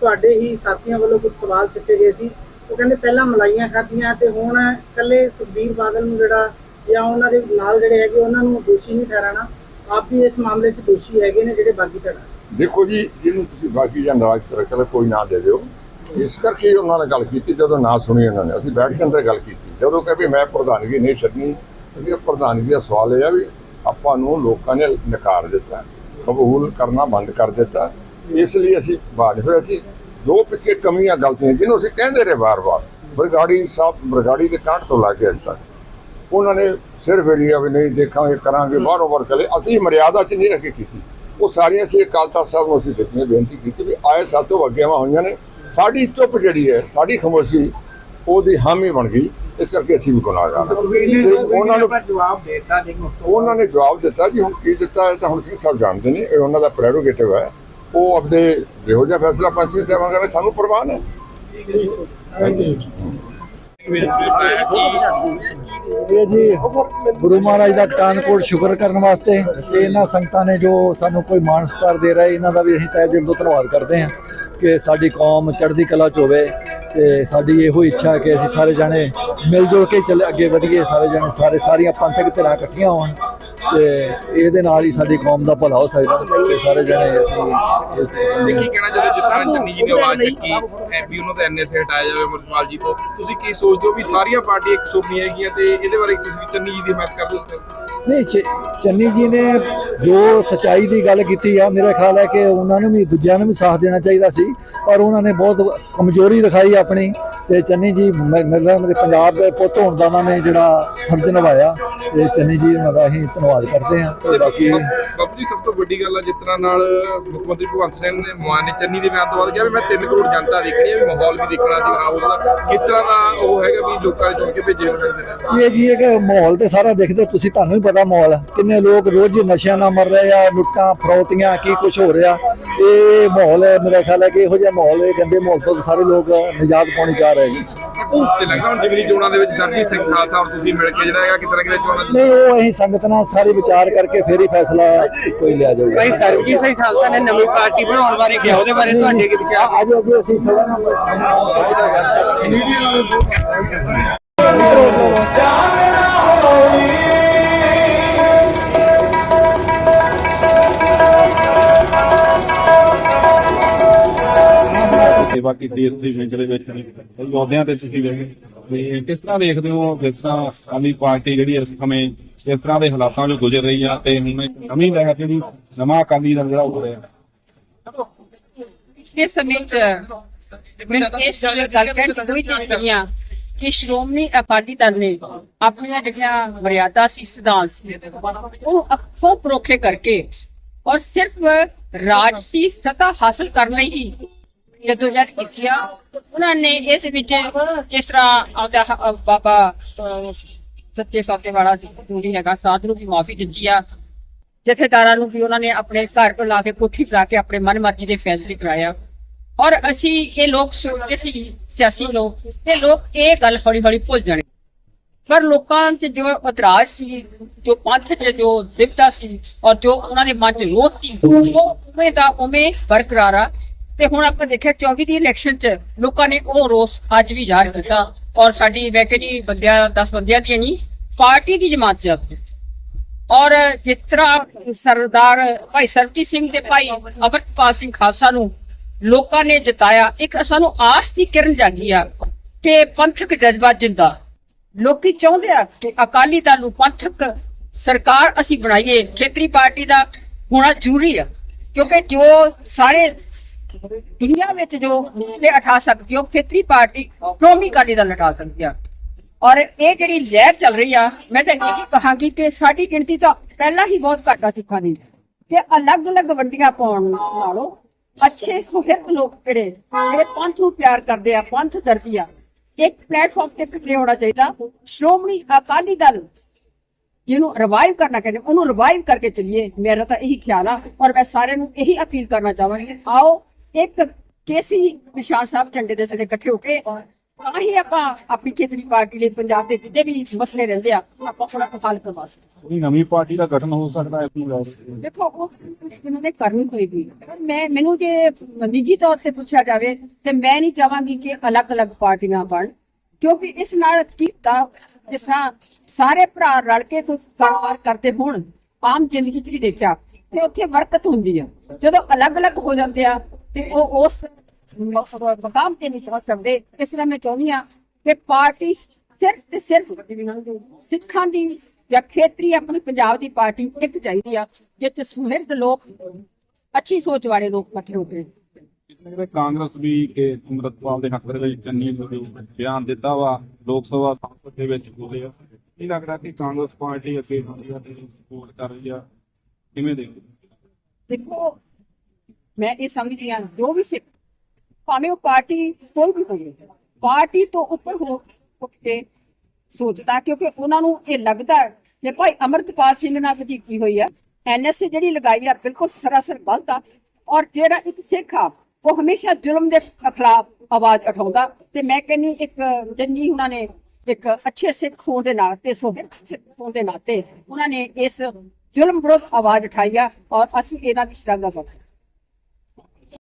ਤੁਹਾਡੇ ਹੀ ਸਾਥੀਆਂ ਵੱਲੋਂ ਕੁਝ ਸਵਾਲ ਚੁੱਕੇ ਗਏ ਸੀ। ਉਹ ਕਹਿੰਦੇ ਪਹਿਲਾਂ ਮਲਾਈਆਂ ਖਾਧੀਆਂ ਤੇ ਹੁਣ ਇਕੱਲੇ ਸੁਖਬੀਰ ਬਾਦਲ ਨੂੰ ਜਿਹੜਾ ਜਾਂ ਉਹਨਾਂ ਦੇ ਨਾਲ ਜਿਹੜੇ ਹੈਗੇ ਉਹਨਾਂ ਨੂੰ ਦੋਸ਼ੀ ਨਹੀਂ ਠਹਿਰਾਣਾ, ਆਪ ਵੀ ਇਸ ਮਾਮਲੇ 'ਚ ਦੋਸ਼ੀ ਹੈਗੇ ਨੇ ਜਿਹੜੇ ਬਾਗੀ ਧੜਾ। ਦੇਖੋ ਜੀ, ਜਿਹਨੂੰ ਤੁਸੀਂ ਬਾਕੀ ਜਾਂ ਨਾਰਾਜ਼ ਕਰ ਕੋਈ ਨਾ ਦੇ ਦਿਓ। ਇਸ ਕਰਕੇ ਉਹਨਾਂ ਨੇ ਗੱਲ ਕੀਤੀ, ਜਦੋਂ ਨਾ ਸੁਣੀ ਉਹਨਾਂ ਨੇ। ਅਸੀਂ ਬੈਠ ਕੇ ਅੰਦਰ ਗੱਲ ਕੀਤੀ। ਜਦੋਂ ਕਹੇ ਵੀ ਮੈਂ ਪ੍ਰਧਾਨਗੀ ਨਹੀਂ ਛੱਡਣੀ, ਅਸੀਂ ਪ੍ਰਧਾਨਗੀ ਦਾ ਸਵਾਲ ਇਹ ਆ ਵੀ ਆਪਾਂ ਨੂੰ ਲੋਕਾਂ ਨੇ ਨਕਾਰ ਦਿੱਤਾ, ਕਬੂਲ ਕਰਨਾ ਬੰਦ ਕਰ ਦਿੱਤਾ। ਇਸ ਲਈ ਅਸੀਂ ਬਾਜ ਹੋਏ ਅਸੀਂ ਦੋ ਪਿੱਛੇ ਕਮੀਆਂ ਗਲਤੀਆਂ ਜਿਹਨੂੰ ਅਸੀਂ ਕਹਿੰਦੇ ਰਹੇ ਵਾਰ-ਵਾਰ ਬਰਗਾੜੀ ਸਾਹਿਬ ਬਰਗਾੜੀ ਦੇ ਕਾਂਟ ਤੋਂ ਲਾ ਕੇ ਅੱਜ ਤੱਕ। ਉਹਨਾਂ ਨੇ ਸਿਰਫ ਇਹ ਲਿਆ ਵੀ ਨਹੀਂ ਦੇਖਾਂਗੇ ਕਰਾਂਗੇ ਬਾਹਰੋਂ ਬਾਹਰ ਕਰੇ ਅਸੀਂ ਮਰਿਆਦਾ 'ਚ ਨਹੀਂ ਰੱਖ ਕੀਤੀ। ਉਹ ਸਾਰੀਆਂ ਅਕਾਲ ਤਖਤ ਸਾਹਿਬ ਨੂੰ ਅਸੀਂ ਦਿੱਤੀਆਂ ਬੇਨਤੀ ਕੀਤੀ ਵੀ ਆਏ ਸਾਤੋਂ ਅੱਗੇਵਾਂ ਹੋਈਆਂ ਨੇ। ਸਾਡੀ ਚੁੱਪ ਜਿਹੜੀ ਹੈ ਸਾਡੀ ਖਾਮੋਸ਼ੀ ਉਹਦੀ ਹਾਮੀ ਬਣ ਗਈ। ਇਸ ਕਰਕੇ ਅਸੀਂ ਵੀ ਗੁਨਾਹਗਾਰ ਉਹਨਾਂ ਨੂੰ ਜਵਾਬ ਦੇਤਾ ਲੇਕਿਨ ਉਹਨਾਂ ਨੇ ਜਵਾਬ ਦਿੱਤਾ ਜੀ ਹੁਣ ਕੀ ਦਿੱਤਾ ਹੈ ਤਾਂ ਹੁਣ ਸਿੰਘ ਸਾਹਿਬ ਜਾਣਦੇ ਨੇ ਇਹ ਉਹਨਾਂ ਦਾ ਪ੍ਰੈਰੋਗੇਟਿਵ ਹੈ। ਉਹ ਆਪਣੇ ਜਿਹੋ ਜਿਹਾ ਫੈਸਲਾ ਪੰਜ ਸਾਹਿਬਾਂ ਕਰੇ ਸਾਨੂੰ ਪ੍ਰਵਾਹ ਨਹੀਂ ਇਹ ਜੀ, ਗੁਰੂ ਮਹਾਰਾਜ ਦਾ ਕਾਨਕੋਟ ਸ਼ੁਕਰ ਕਰਨ ਵਾਸਤੇ ਕਿ ਇਹਨਾਂ ਸੰਗਤਾਂ ਨੇ ਜੋ ਸਾਨੂੰ ਕੋਈ ਮਾਣ ਸਤਿਕਾਰ ਦੇ ਰਹੇ, ਇਹਨਾਂ ਦਾ ਵੀ ਅਸੀਂ ਤਹਿ ਦਿਲ ਤੋਂ ਧੰਨਵਾਦ ਕਰਦੇ ਹਾਂ ਕਿ ਸਾਡੀ ਕੌਮ ਚੜ੍ਹਦੀ ਕਲਾ ਚ ਹੋਵੇ ਤੇ ਸਾਡੀ ਇਹੋ ਇੱਛਾ ਹੈ ਕਿ ਅਸੀਂ ਸਾਰੇ ਜਾਣੇ ਮਿਲ ਜੁਲ ਕੇ ਚੱਲ ਅੱਗੇ ਵਧੀਏ, ਸਾਰੇ ਜਾਣੇ ਸਾਰੇ ਸਾਰੀਆਂ ਪੰਥਕ ਧਿਰਾਂ ਇਕੱਠੀਆਂ ਹੋਣ। ਤੇ ਇਹਦੇ ਨਾਲ ਹੀ ਸਾਡੀ ਕੌਮ ਦਾ ਭਲਾ ਹੋ ਸਕਦਾ ਤੇ ਸਾਰੇ ਜਾਣੇ ਅਸੀਂ ਇਸ ਤੇ ਕੀ ਕਹਿਣਾ ਚਾਹੁੰਦੇ ਜਿਸ ਤਰ੍ਹਾਂ ਚੰਨੀ ਜੀ ਨੇ ਆਵਾਜ਼ ਚੱਕੀ ਐ ਵੀ ਉਹਨਾਂ ਦਾ ਐਨਐਸਏ ਹਟਾਇਆ ਜਾਵੇ ਅਮਰਪਾਲ ਜੀ ਤੋਂ ਤੁਸੀਂ ਕੀ ਸੋਚਦੇ ਹੋ ਵੀ ਸਾਰੀਆਂ ਪਾਰਟੀਆਂ ਇੱਕ ਸੁਪਨੀ ਹੈਗੀਆਂ ਤੇ ਇਹਦੇ ਬਾਰੇ ਤੁਸੀਂ ਚੰਨੀ ਜੀ ਦੀ ਹਮਾਇਤ ਕਰਦੇ ਹੋ? ਨਹੀਂ ਚ- ਚੰਨੀ ਜੀ ਨੇ ਜੋ ਸਚਾਈ ਦੀ ਗੱਲ ਕੀਤੀ ਆ ਮੇਰਾ ਖਿਆਲ ਹੈ ਕਿ ਉਹਨਾਂ ਨੂੰ ਵੀ ਦੂਜਿਆਂ ਨੂੰ ਵੀ ਸਾਥ ਦੇਣਾ ਚਾਹੀਦਾ ਸੀ ਪਰ ਉਹਨਾਂ ਨੇ ਬਹੁਤ ਕਮਜ਼ੋਰੀ ਦਿਖਾਈ ਆਪਣੀ ਤੇ ਚੰਨੀ ਜੀ ਮਤਲਬ ਮੇਰੇ ਪੰਜਾਬ ਦੇ ਪੁੱਤ ਹੋਣ ਦਾ ਉਹਨਾਂ ਨੇ ਜਿਹੜਾ ਫਰਜ਼ ਨਿਭਾਇਆ ਤੇ ਚੰਨੀ ਜੀ ਉਹਨਾਂ ਦਾ ਅਸੀਂ ਧੰਨਵਾਦ ਕਰਦੇ ਹਾਂ ਤੇ ਬਾਕੀ ਬਾਪੂ ਜੀ ਸਭ ਤੋਂ ਵੱਡੀ ਗੱਲ ਆ ਜਿਸ ਤਰ੍ਹਾਂ ਨਾਲ ਮੁੱਖ ਮੰਤਰੀ ਭਗਵੰਤ ਸਿੰਘ ਨੇ ਮਾਨ ਨੇ ਚੰਨੀ ਦੇ ਬਿਆਨ ਤੋਂ ਬਾਅਦ ਕਿਹਾ ਵੀ ਮੈਂ 3 ਕਰੋੜ ਜਨਤਾ ਦੇਖਣੀ ਹੈ ਵੀ ਮਾਹੌਲ ਵੀ ਦੇਖਣਾ ਸੀ ਖਰਾਬ ਉਹਦਾ। ਕਿਸ ਤਰ੍ਹਾਂ ਦਾ ਉਹ ਹੈਗਾ ਵੀ ਲੋਕਾਂ ਨੇ ਚੁਣ ਕੇ ਭੇਜੇ ਹੋਏ ਨੇ? ਇਹ ਜੀ ਇਹ ਕਿ ਮਾਹੌਲ ਤੇ ਸਾਰਾ ਦੇਖਦੇ ਤੁਸੀਂ ਤੁਹਾਨੂੰ ਵੀ ਪਤਾ ਮਾਹੌਲ। ਕਿੰਨੇ ਲੋਕ ਰੋਜ਼ ਨਸ਼ਿਆਂ ਨਾਲ ਮਰ ਰਹੇ ਆ ਲੁੱਟਾਂ ਫਰੌਤੀਆਂ ਕੀ ਕੁਝ ਹੋ ਰਿਹਾ। ਇਹ ਮਾਹੌਲ ਮੇਰਾ ਖਿਆਲ ਹੈ ਕਿ ਇਹੋ ਜਿਹਾ ਮਾਹੌਲ ਇਹ ਗੰਦੇ ਮਾਹੌਲ ਤੋਂ ਸਾਰੇ ਲੋਕ ਨਿਜਾਤ ਪਾਉਣੀ ਚਾਹ ਰਹੇ ਨੇ। ਤੇ ਲੱਗਾ ਹੁਣ ਜਿਮਨੀ ਚੋਣਾਂ ਦੇ ਵਿੱਚ ਸਰਜੀਤ ਸਿੰਘ ਖਾਲਸਾ ਔਰ ਤੁਸੀਂ ਮਿਲ ਕੇ ਜਿਹੜਾ ਹੈਗਾ ਕਿਤੇ ਨਾ ਕਿਤੇ ਚੋਣਾਂ ਨਹੀਂ ਉਹ ਅਸੀਂ ਸੰਗਤ ਨਾਲ ਸਾਰੇ ਵਿਚਾਰ ਕਰਕੇ ਫਿਰ ਹੀ ਫੈਸਲਾ ਕੋਈ ਲਿਆ ਜਾਊਗਾ। ਭਾਈ ਸਰਬਜੀਤ ਸਿੰਘ ਖਾਲਸਾ ਨੇ ਨਵੀਂ ਪਾਰਟੀ ਬਣਾਉਣ ਬਾਰੇ ਕਿਹਾ ਉਹਦੇ ਬਾਰੇ ਤੁਹਾਡੇ ਕੀ ਵਿਚਾਰ? ਅੱਜ ਅੱਜ ਅਸੀਂ ਥੋੜਾ ਨਾ ਸੇਵਾ ਕੀਤੀ ਇਸ ਦੀ ਵਿੱਚ ਯੋਧਿਆਂ ਤੇ ਤੁਸੀਂ ਵੇਖਦੇ ਵੀ ਕਿਸ ਤਰ੍ਹਾਂ ਦੇਖਦੇ ਹੋ, ਜਿਸ ਆਮੀ ਪਾਰਟੀ ਜਿਹੜੀ ਇਸ ਸਮੇਂ ਇਸ ਤਰ੍ਹਾਂ ਦੇ ਹਾਲਾਤਾਂ ਚੋਂ ਗੁਜ਼ਰ ਰਹੀ ਆ ਤੇ ਹੁਣ ਨਵੀਂ ਲਹਿਰ ਜਿਹੜੀ ਨਵਾਂ ਅਕਾਲੀ ਦਲ ਜਿਹੜਾ ਉੱਠ ਰਿਹਾ। ਪਿਛਲੇ ਸਮੇਂ 'ਚ ਮੈਨੂੰ ਇਸ ਗੱਲ ਕਹਿਣ ਦੀ ਕੋਈ ਕਿ ਸ਼੍ਰੋਮਣੀ ਅਕਾਲੀ ਦਲ ਨੇ ਆਪਣੀਆਂ ਜਿਹੜੀਆਂ ਮਰਿਆਦਾ ਸੀ, ਸਿਧਾਂਤ ਸੀ, ਉਹ ਅੱਖੋਂ ਪਰੋਖੇ ਕਰਕੇ ਔਰ ਸਿਰਫ ਰਾਜਸੀ ਸਤਾ ਹਾਸਲ ਕਰਨ ਲਈ ਹੀ ਜਦੋਂ ਜਦ ਕੀਤੀ ਆ ਉਹਨਾਂ ਨੇ ਇਸ ਵਿੱਚ ਜਿਸ ਤਰ੍ਹਾਂ ਆਉਂਦਾ ਬਾਬਾ ਸੱਚੇ ਸੌਦੇ ਵਾਲਾ ਜਿਹੜੀ ਹੈਗਾ, ਸਾਧ ਨੂੰ ਵੀ ਮਾਫੀ ਦਿੱਤੀ ਆ। ਜਥੇਦਾਰਾਂ ਨੂੰ ਵੀ ਉਹਨਾਂ ਨੇ ਆਪਣੇ ਘਰ ਤੋਂ ਲਾ ਕੇ ਕੋਠੀ ਕਰਾ ਕੇ ਆਪਣੇ ਮਨਮਰਜ਼ੀ ਦੇ ਫੈਸਲੇ ਕਰਾਇਆ। ਔਰ ਅਸੀਂ ਇਹ ਲੋਕ ਸੋਚਦੇ ਸੀ, ਸਿਆਸੀ ਲੋਕ, ਇਹ ਲੋਕ ਇਹ ਗੱਲ ਹੌਲੀ ਹੌਲੀ ਭੁੱਲ ਜਾਣੇ। ਪਰ ਲੋਕਾਂ 'ਚ ਜੋ ਇਤਰਾਜ਼ ਸੀ, ਜੋ ਪੰਥ 'ਚ ਜੋ ਦਿਵਤਾ ਸੀ, ਔਰ ਜੋ ਉਹਨਾਂ ਦੇ ਮਨ 'ਚ ਰੋਸ ਸੀ, ਉਹ ਉਵੇਂ ਦਾ ਉਵੇਂ ਬਰਕਰਾਰ ਆ। ਤੇ ਹੁਣ ਆਪਾਂ ਦੇਖਿਆ 24 ਦੀ ਇਲੈਕਸ਼ਨ 'ਚ ਲੋਕਾਂ ਨੇ ਉਹ ਰੋਸ ਅੱਜ ਵੀ ਜ਼ਾਹਰ ਕੀਤਾ ਔਰ ਸਾਡੀ ਵੈਕਟੀ ਬੰਦਿਆਂ 10 ਬੰਦਿਆਂ ਦੀ ਨਹੀਂ, ਪਾਰਟੀ ਦੀ ਜਮਾਤ ਚ ਔਰ ਜਿਸ ਤਰ੍ਹਾਂ ਸਰਦਾਰ ਭਾਈ ਸਰਬਜੀਤ ਸਿੰਘ ਤੇ ਭਾਈ ਅਮਰਪਾਲ ਸਿੰਘ ਖਾਲਸਾ ਨੂੰ ਲੋਕਾਂ ਨੇ ਜਿਤਾਇਆ, ਇੱਕ ਸਾਨੂੰ ਆਸ ਦੀ ਕਿਰਨ ਜਾਗੀ ਆ ਕਿ ਪੰਥਕ ਜਜ਼ਬਾ ਜਿੰਦਾ। ਲੋਕੀ ਚਾਹੁੰਦੇ ਆ ਕਿ ਅਕਾਲੀ ਦਲ ਨੂੰ ਪੰਥਕ ਸਰਕਾਰ ਅਸੀਂ ਬਣਾਈਏ, ਖੇਤਰੀ ਪਾਰਟੀ ਦਾ ਹੋਣਾ ਜ਼ਰੂਰੀ ਆ। ਕਿਉਂਕਿ ਜੋ ਸਾਰੇ ਦੁਨੀਆ ਵਿੱਚ ਜੋ ਤੇ ਉਠਾ ਸਕਦੀ ਆ, ਖੇਤਰੀ ਪਾਰਟੀ ਸ਼੍ਰੋਮਣੀ ਅਕਾਲੀ ਦਲ ਉਠਾ ਸਕਦੀ ਆ। ਔਰ ਇਹ ਜਿਹੜੀ ਲਹਿਰ ਚੱਲ ਰਹੀ ਆ ਮੈਂ ਤਾਂ ਇਹੀ ਕਹਾਂਗੀ ਕਿ ਸਾਡੀ ਗਿਣਤੀ ਤਾਂ ਪਹਿਲਾਂ ਹੀ ਬਹੁਤ ਘੱਟ ਆ ਸਿੱਖਾਂ ਦੀ ਕਿ ਅਲੱਗ-ਅਲੱਗ ਵੰਡੀਆਂ ਪਾਉਣ ਨਾਲੋਂ ਅੱਛੇ ਸੁਹਿਰਦ ਲੋਕ ਜਿਹੜੇ ਜਿਹੜੇ ਪੰਥ ਨੂੰ ਪਿਆਰ ਕਰਦੇ ਆ ਪੰਥ ਦਰਦੀ ਆ ਇੱਕ ਪਲੇਟਫਾਰਮ ਤੇ ਇਕੱਠੇ ਹੋਣਾ ਚਾਹੀਦਾ। ਸ਼੍ਰੋਮਣੀ ਅਕਾਲੀ ਦਲ ਜਿਹਨੂੰ ਰਿਵਾਈਵ ਕਰਨਾ ਕਹਿੰਦੇ ਉਹਨੂੰ ਰਿਵਾਈਵ ਕਰਕੇ ਚਲੀਏ। ਮੇਰਾ ਤਾਂ ਇਹੀ ਖਿਆਲ ਆ ਔਰ ਮੈਂ ਸਾਰਿਆਂ ਨੂੰ ਇਹੀ ਅਪੀਲ ਕਰਨਾ ਚਾਹਾਂਗੀ ਆਓ ਇੱਕ ਕੇਸੀ ਨਿਸ਼ਾਨ ਸਾਹਿਬ ਝੰਡੇ ਦੇ ਥੱਲੇ ਇਕੱਠੇ ਹੋ ਕੇ ਤਾਂ ਹੀ ਆਪਾਂ ਆਪਣੀ ਖੇਤਰੀ ਪਾਰਟੀ ਲਈ ਪੰਜਾਬ ਦੇ ਜਿੱਦੇ ਵੀ ਮਸਲੇ ਰਹਿੰਦੇ ਆ ਆਪਾਂ ਉਹਨਾਂ ਨੂੰ ਹੱਲ ਕਰਵਾ ਸਕਦੇ ਕੋਈ ਨਵੀਂ ਪਾਰਟੀ ਦਾ ਗਠਨ ਹੋ ਸਕਦਾ ਇਸ ਨੂੰ ਕੇ? ਦੇਖੋ ਉਹ ਇਹਨਾਂ ਨੇ ਕਰਨੀ ਹੋਏਗੀ ਮੈਂ ਮੈਨੂੰ ਜੇ ਨਿੱਜੀ ਤੌਰ ਤੇ ਪੁੱਛਿਆ ਜਾਵੇ ਤੇ ਮੈਂ ਨਹੀਂ ਚਾਹਾਂਗੀ ਕਿ ਅਲੱਗ-ਅਲੱਗ ਪਾਰਟੀਆਂ ਬਣ ਕਿਉਂਕਿ ਇਸ ਨਾਲ ਕੀਤਾ ਜਿਸ ਤਰ੍ਹਾਂ ਸਾਰੇ ਭਰਾ ਰਲ ਕੇ ਕੋਈ ਕਾਰੋਬਾਰ ਕਰਦੇ ਹੋਣ ਆਮ ਜ਼ਿੰਦਗੀ 'ਚ ਵੀ ਦੇਖਿਆ ਤੇ ਉੱਥੇ ਬਰਕਤ ਹੁੰਦੀ ਆ। ਜਦੋਂ ਅਲੱਗ-ਅਲੱਗ ਹੋ ਜਾਂਦੇ ਆ ਤੇ ਉਹ ਉਸ ਮ- ਮਕਾਮ ਤੇ ਨਹੀਂ ਪਹੁੰਚ ਸਕਦੇ ਇਸ ਲਈ ਮੈਂ ਚਾਹੁੰਦੀ ਆ ਕਿ ਪਾਰਟੀ ਸਿਰਫ ਤੇ ਸਿਰਫ ਸਿੱਖਾਂ ਦੀ ਜਾਂ ਖੇਤਰੀ ਆਪਣੀ ਪੰਜਾਬ ਦੀ ਪਾਰਟੀ ਇੱਕ ਚਾਹੀਦੀ ਆ ਜਿੱਥੇ ਸੁਹਿਰਦ ਲੋਕ ਅੱਛੀ ਸੋਚ ਵਾਲੇ ਲੋਕ ਇਕੱਠੇ ਹੋ ਕੇ। ਕਾਂਗਰਸ ਵੀ ਕਿ ਅੰਮ੍ਰਿਤਪਾਲ ਦੇ ਹੱਕ ਦੇ ਵਿੱਚ ਚੰਨੀ ਬਿਆਨ ਦਿੱਤਾ ਵਾ ਲੋਕ ਸਭਾ ਸੰਸਦ ਦੇ ਵਿੱਚ ਬੋਲੇ ਆ ਇਹ ਲੱਗਦਾ ਕਿ ਕਾਂਗਰਸ ਪਾਰਟੀ ਅੱਗੇ ਇੰਡੀਆ ਦੀ ਸਪੋਰਟ ਕਰ ਰਹੀ ਆ? ਕਿਵੇਂ ਦੇਖਦੇ ਦੇਖੋ ਮੈਂ ਇਹ ਸਮਝਦੀ ਹਾਂ, ਜੋ ਵੀ ਸਿੱਖ, ਭਾਵੇਂ ਉਹ ਪਾਰਟੀ ਕੋਈ ਵੀ ਹੋਵੇ, ਪਾਰਟੀ ਤੋਂ ਉੱਪਰ ਹੋ ਉੱਠ ਕੇ ਸੋਚਦਾ, ਕਿਉਂਕਿ ਉਹਨਾਂ ਨੂੰ ਇਹ ਲੱਗਦਾ ਕਿ ਭਾਈ ਅਮਰਤਪਾਲ ਸਿੰਘ ਨਾਲ ਵਧੀਕੀ ਹੋਈ ਹੈ ਐਨਐਸਏ ਜਿਹੜੀ ਲਗਾਈ ਆ ਬਿਲਕੁਲ ਸਰਾਸਰ ਗਲਤ ਆ, ਔਰ ਜਿਹੜਾ ਇੱਕ ਸਿੱਖ ਆ, ਉਹ ਹਮੇਸ਼ਾ ਜ਼ੁਲਮ ਦੇ ਖਿਲਾਫ ਆਵਾਜ਼ ਉਠਾਉਂਦਾ, ਤੇ ਮੈਂ ਕਹਿੰਨੀ ਇੱਕ ਜੰਜੀ ਉਹਨਾਂ ਨੇ ਇੱਕ ਅੱਛੇ ਸਿੱਖ ਹੋਣ ਦੇ ਨਾਤੇ ਸੋਹਰ ਸਿੱਖ ਹੋਣ ਦੇ ਨਾਤੇ, ਉਹਨਾਂ ਨੇ ਇਸ ਜ਼ੁਲਮ ਵਿਰੁੱਧ ਆਵਾਜ਼ ਉਠਾਈ ਆ, ਔਰ ਅਸੀਂ ਇਹਨਾਂ ਦੀ ਸ਼ਲਾਘਾ ਕਰਦੇ ਹਾਂ।